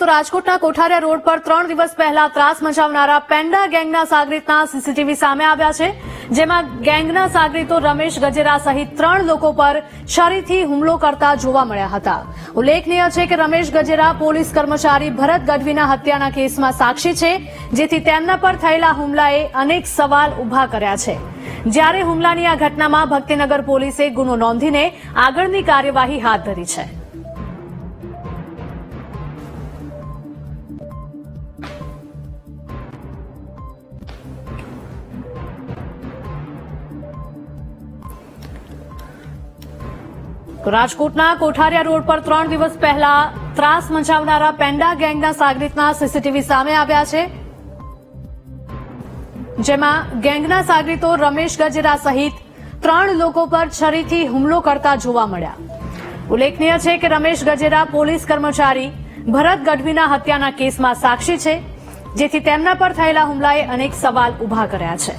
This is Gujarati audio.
તો રાજકોટના કોઠારિયા રોડ પર ત્રણ દિવસ પહેલા ત્રાસ મચાવનારા પેન્ડા ગેંગના સાગરીતના સીસીટીવી સામે આવ્યા છે, જેમાં ગેંગના સાગરીતો રમેશ ગજેરા સહિત ત્રણ લોકો પર છરીથી હુમલો કરતા જોવા મળ્યા હતા. ઉલ્લેખનીય છે કે રમેશ ગજેરા પોલીસ કર્મચારી ભરત ગઢવીના હત્યાના કેસમાં સાક્ષી છે, જેથી તેમના પર થયેલા હુમલાએ અનેક સવાલ ઊભા કર્યા છે. જ્યારે હુમલાની આ ઘટનામાં ભક્તિનગર પોલીસે ગુનો નોંધીને આગળની કાર્યવાહી હાથ ધરી છે. રાજકોટના કોઠારિયા રોડ પર ત્રણ દિવસ પહેલા ત્રાસ મચાવનારા પેન્ડા ગેંગના સાગરીતના સીસીટીવી સામે આવ્યા છે. જેમાં ગેંગના સાગરીતો રમેશ ગજેરા સહિત ત્રણ લોકો પર છરીથી હુમલો કરતા જોવા મળ્યા. ઉલ્લેખનીય છે કે રમેશ ગજેરા પોલીસ કર્મચારી ભરત ગઢવીના હત્યાના કેસમાં સાક્ષી છે, જેથી તેમના પર થયેલા હુમલાએ અનેક સવાલ ઊભા કર્યા છે.